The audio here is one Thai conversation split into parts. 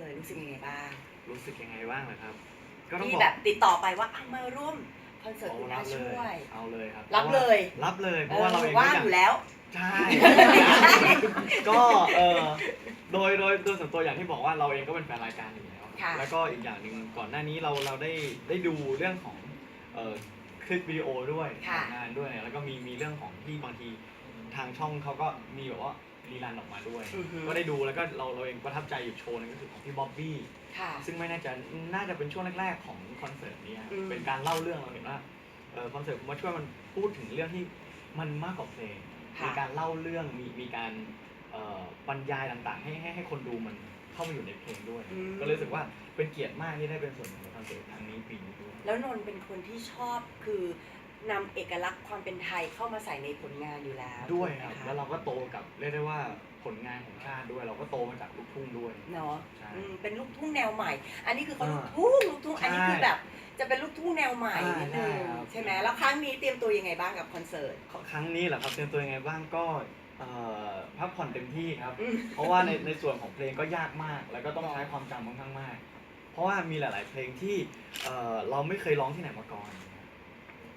เลยรู้สึกยังไงบ้างรู้สึกยังไงบ้างเหรอครับ ก็ต้องที่บอกแบบติดต่อไปว่าอะมาร่วมคอนเสิร์ตโอ้คุณรัอาบเลช่วยยเอาเลยครับรับเลย รับเลยเพเอราะว่าเราอเองก็ว่างอยากอยู่แล้ว ใช่ ก็เออโดยโดยโดยส่วนตัวอย่างที่บอกว่าเราเองก็เป็นแฟนรายการอยู่แล้วค่ะ แล้วก็อีกอย่างหนึ่งก่อนหน้านี้เราเราได้ได้ดูเรื่องของเอ่อคลิปวิดีโอด้วยค่ะงานด้วยแล้วก็มีมีเรื่องของที่บางทีทางช่องเขาก็มีแบบว่า รีรันออกมาด้วย อือฮึ ก็ได้ดูแล้วก็เราเราเองประทับใจอยู่โชว์หนึงก็คือของพี่บ๊อบบี้ ค่ะ ซึ่งไม่แน่ใจน่าจะเป็นช่วงแรก ๆ ของคอนเสิร์ตนี้ฮะอืม เป็นการเล่าเรื่องเราเห็นว่าเออคอนเสิร์ตผมมาช่วยมันพูดถึงเรื่องที่มันมากกว่าเพลง มีการเล่าเรื่องมีมีการเอ่อบรรยายต่างๆ ให้ให้ให้คนดูมันเข้ามาอยู่ในเพลงด้วย อืม ก็เลยรู้สึกว่าเป็นเกียรติมากที่ได้เป็นส่วนหนึ่งของคอนเสิร์ตครั้งนี้ปีนี้ด้วย แล้วนนท์เป็นคนที่ชอบคือ นำเอกลักษณ์ความเป็นไทยเข้ามาใส่ในผลงานอยู่แล้วด้วยครับ ถูกไหมะแล้วเราก็โตกับเรียกได้ว่าผลงานของชาติด้วย เราก็โตมาจากลูกทุ่งด้วย เนาะใช่ อืมเป็นลูกทุ่งแนวใหม่ อันนี้คือเขาอ่าลูกทุ่งลูกทุ่ง อันนี้ใช่คือแบบ จะเป็นลูกทุ่งแนวใหม่อ่านิดนึงใช่ครับ ใช่ไหมแล้วครั้งนี้เตรียมตัวยังไงบ้างกับคอนเสิร์ต ครั้งนี้เหรอครับเตรียมตัวยังไงบ้างก็เอ่อพักผ่อนเต็มที่ครับ อืม เพราะว่าในในส่วนของเพลงก็ยากมาก แล้วก็ต้องใช้ความจำค่อนข้างมาก เพราะว่ามีหลาย ๆ เพลงที่เอ่อเราไม่เคยร้องที่ไหนมาก่อน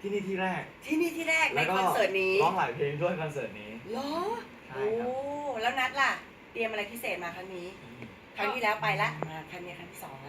ที่นี่ที่แรกที่นี่ที่แรกในแล้วก็คอนเสิร์ตนี้ร้องหลายเพลงด้วยคอนเสิร์ตนี้ เหรอใช่โอ้ครับ แล้วนัดล่ะ เตรียมอะไรพิเศษมาครั้งนี้ ครั้งที่แล้วไปละมาครั้งนี้ครั้งที่สองละ